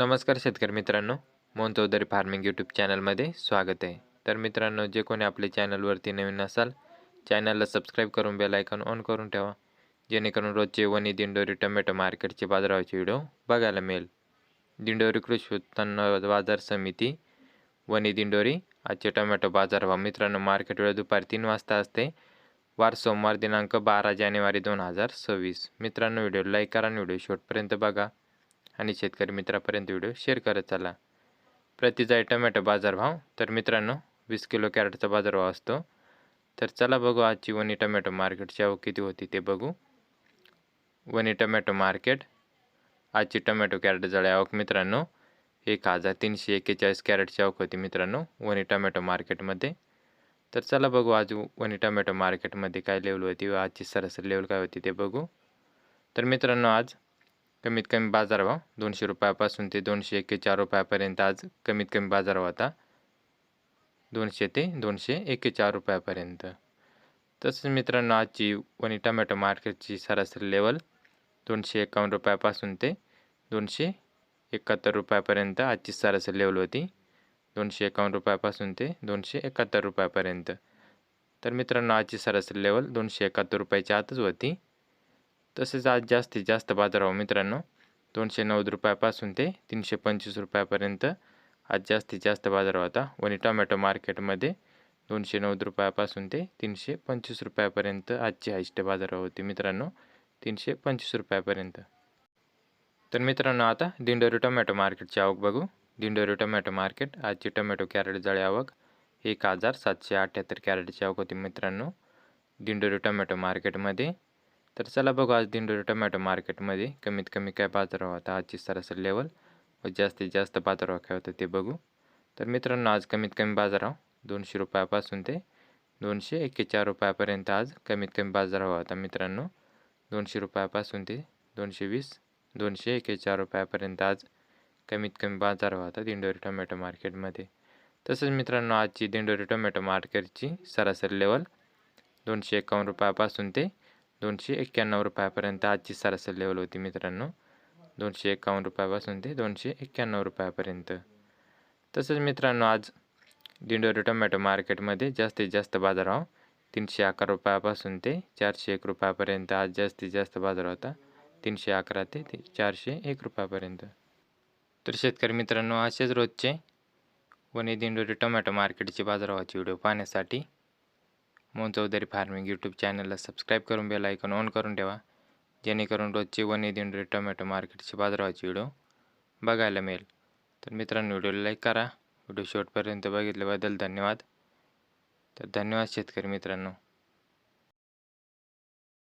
नमस्कार शेतकरी मित्रांनो मोहन चौधरी फार्मिंग यूट्यूब चॅनलमध्ये स्वागत आहे. तर मित्रांनो जे कोणी आपल्या चॅनलवरती नवीन असाल चॅनलला सबस्क्राईब करून बेल आयकॉन ऑन करून ठेवा. जेणेकरून रोजचे वनी दिंडोरी टोमॅटो मार्केटचे बाजारावाचे व्हिडिओ बघायला मिळेल. दिंडोरी कृषी उत्पन्न बाजार समिती वनी दिंडोरी आजचे टोमॅटो बाजारभाव मित्रांनो मार्केट वेळ दुपारी तीन वाजता असते. वार सोमवार दिनांक बारा जानेवारी दोन हजार सव्वीस. मित्रांनो व्हिडिओ लाईक करा आणि व्हिडिओ शेवटपर्यंत बघा. आणि शेतकरी मित्रापर्यंत व्हिडिओ शेअर करत चला. प्रतिजाई टोमॅटो बाजारभाव तर मित्रांनो वीस किलो कॅरेटचा बाजारभाव असतो. तर चला बघू आजची वनी टोमॅटो मार्केटची आवक किती होती ते बघू. वनी टोमॅटो मार्केट आजची टोमॅटो कॅरेट जळे आवक मित्रांनो एक हजार तीनशे एक्केचाळीस कॅरेटची आवक होती मित्रांनो वनी टोमॅटो मार्केटमध्ये. तर चला बघू आज वनी टोमॅटो मार्केटमध्ये काय लेवल होती व आजची सरासरी लेवल काय होती ते बघू. तर मित्रांनो आज कमीत कमी बाजारभाव दोनशे रुपयापासून ते दोनशे एक्केचाळ रुपयापर्यंत आज कमीत कमी बाजारभाव होता. दोनशे ते दोनशे एक्केचाळ रुपयापर्यंत. तसंच मित्रांनो आजची वनी टमॅटो मार्केटची सरासरी लेवल दोनशे एकावन्न रुपयापासून ते दोनशे एकाहत्तर रुपयापर्यंत आजची सरासरी लेवल होती. दोनशे एकावन्न रुपयापासून ते दोनशे एकाहत्तर रुपयापर्यंत. तर मित्रांनो आजची सरासरी लेवल दोनशे एकाहत्तर रुपयाच्या आतच होती. तसेच आज जास्तीत जास्त बाजारभाव हो मित्रांनो दोनशे नव्वद रुपयापासून ते तीनशे पंचवीस रुपयापर्यंत आज जास्तीत जास्त बाजारभाव होता. वणी टोमॅटो मार्केटमध्ये दोनशे नव्वद रुपयापासून ते तीनशे पंचवीस रुपयापर्यंत आजची हायस्ट बाजारभाव होती मित्रांनो तीनशे पंचवीस रुपयापर्यंत. तर मित्रांनो आता दिंडोरी टोमॅटो मार्केटची आवक बघू. दिंडोरी टोमॅटो मार्केट आजची टोमॅटो कॅरेट जळे आवक एक हजार सातशे अठ्ठ्याहत्तर कॅरेटची आवक होती मित्रांनो. दिंडोरी टोमॅटो मार्केटमध्ये तर चला बघू आज दिंडोरी टोमॅटो मार्केटमध्ये कमीत कमी काय बाजारभाव होता आजची सरासरी लेवल व जास्तीत जास्त बाजारभाव काय होतं ते बघू. तर मित्रांनो आज कमीत कमी बाजारभाव दोनशे रुपयापासून ते दोनशे एक्केचार रुपयापर्यंत आज कमीत कमी बाजारभाव होता मित्रांनो. दोनशे रुपयापासून ते दोनशे वीस दोनशे एक्केचार रुपयापर्यंत आज कमीत कमी बाजारभाव होता दिंडोरी टोमॅटो मार्केटमध्ये. तसंच मित्रांनो आजची दिंडोरी टोमॅटो मार्केटची सरासरी लेवल दोनशे एकावन्न रुपयापासून ते दोनशे एक्क्याण्णव रुपयापर्यंत आजची सरासरी लेवल होती मित्रांनो. दोनशे एकावन्न रुपयापासून ते दोनशे एक्क्याण्णव रुपयापर्यंत. तसंच मित्रांनो आज दिंडोरी टोमॅटो मार्केटमध्ये जास्तीत जास्त बाजारभाव हो. तीनशे अकरा रुपयापासून ते चारशे एक रुपयापर्यंत आज जास्तीत जास्त बाजार होता. तीनशे अकरा ते चारशे एक रुपयापर्यंत. तर शेतकरी मित्रांनो असेच रोजचे वणी दिंडोरी टोमॅटो मार्केटचे बाजारभावाचे व्हिडिओ पाहण्यासाठी मोहन चौधरी फार्मिंग यूट्यूब चॅनलला सबस्क्राईब करून बेल आयकॉन ऑन करून ठेवा. जेणेकरून रोजचे वन दिंडोरी टोमॅटो मार्केटचे बाजाराचे व्हिडिओ बघायला मिळेल. तर मित्रांनो व्हिडिओला लाईक करा. व्हिडिओ शेवटपर्यंत बघितल्याबद्दल धन्यवाद. तर धन्यवाद शेतकरी मित्रांनो.